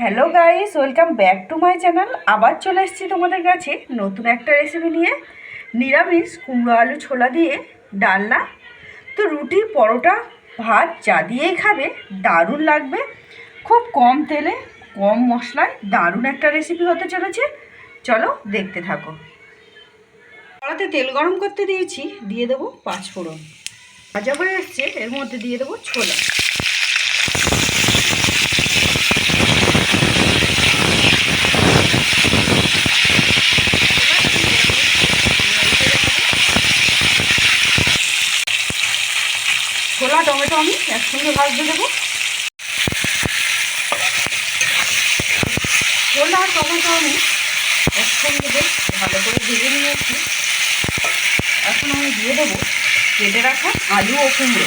Hello guys welcome back to my channel আবার চলে এসেছি তোমাদের কাছে নতুন একটা রেসিপি নিয়ে। নিরামিষ কুমড়ো আলু ছোলা দিয়ে ডালনা। তো রুটি, পরোটা, ভাত যা দিয়েই খাবে, দারুণ লাগবে। খুব কম তেলে, কম মশলায় দারুণ একটা রেসিপি হতে চলেছে। চলো দেখতে থাকো। কড়াতে তেল গরম করতে দিয়েছি, দিয়ে দেবো পাঁচ ফোড়ন ভাজা হয়ে এসছে, এর মধ্যে দিয়ে দেবো ছোলা। ছোলা টমেটো আমি একসঙ্গে ভাজতে দেবো। ছোলা টমেটো আমি একসঙ্গে বেশ ভালো করে ভেজে নিয়েছি। এখন আমি দিয়ে দেবো কেটে রাখা আলু ও কুমড়ো।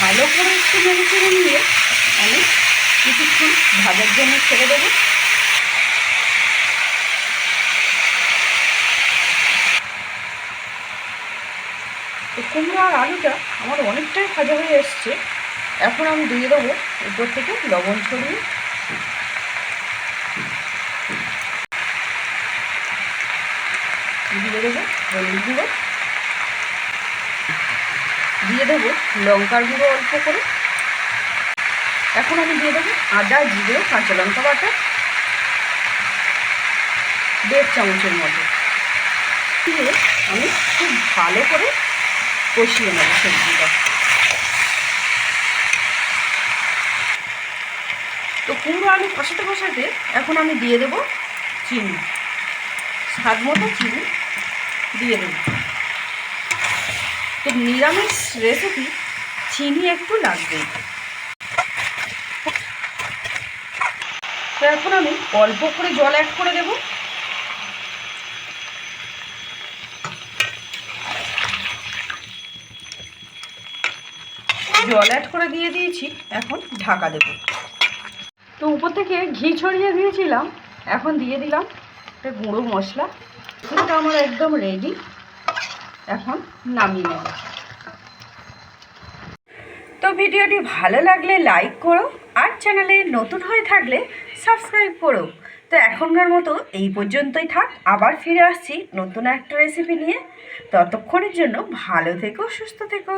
ভালো করে একটু নেড়ে চেড়ে নিয়ে কিছুক্ষণ ভাজার জন্য ছেড়ে দেবো। তো কুমড়ো আর আলুটা আমার অনেকটাই ভাজা হয়ে এসছে। এখন আমি দিয়ে দেবো উপর থেকে লবণ ছড়িয়ে। দিয়ে দেবো হলুদ গুঁড়ো। দিয়ে দেবো লঙ্কার গুঁড়ো অল্প করে। এখন আমি দিয়ে দেবো আদা, জিরে, কাঁচা লঙ্কা বাটা, দেড় চামচের মতো। দিয়ে আমি খুব ভালো করে কষিয়ে নেব সবজিটা। তো কুমড়ো আলু কষাতে কষাতে এখন আমি দিয়ে দেবো চিনি। স্বাদ মতো চিনি দিয়ে দেবো। তো নিরামিষ রেসিপি চিনি একটু লাগবেই। তো এখন আমি অল্প করে জল অ্যাড করে দেব। জল অ্যাড করে দিয়ে দিয়েছি, এখন ঢাকা দেব। তো উপর থেকে ঘি ছড়িয়ে দিয়েছিলাম, এখন দিয়ে দিলাম একটা গুঁড়ো মশলা। এটা আমার একদম রেডি এখন নামিয়ে নেব। তো ভিডিওটি ভালো লাগলে লাইক করো আর চ্যানেলে নতুন হয়ে থাকলে সাবস্ক্রাইব করো। তো এখনকার মতো এই পর্যন্তই থাক, আবার ফিরে আসছি নতুন একটা রেসিপি নিয়ে। ততক্ষণের জন্য ভালো থেকো, সুস্থ থেকো।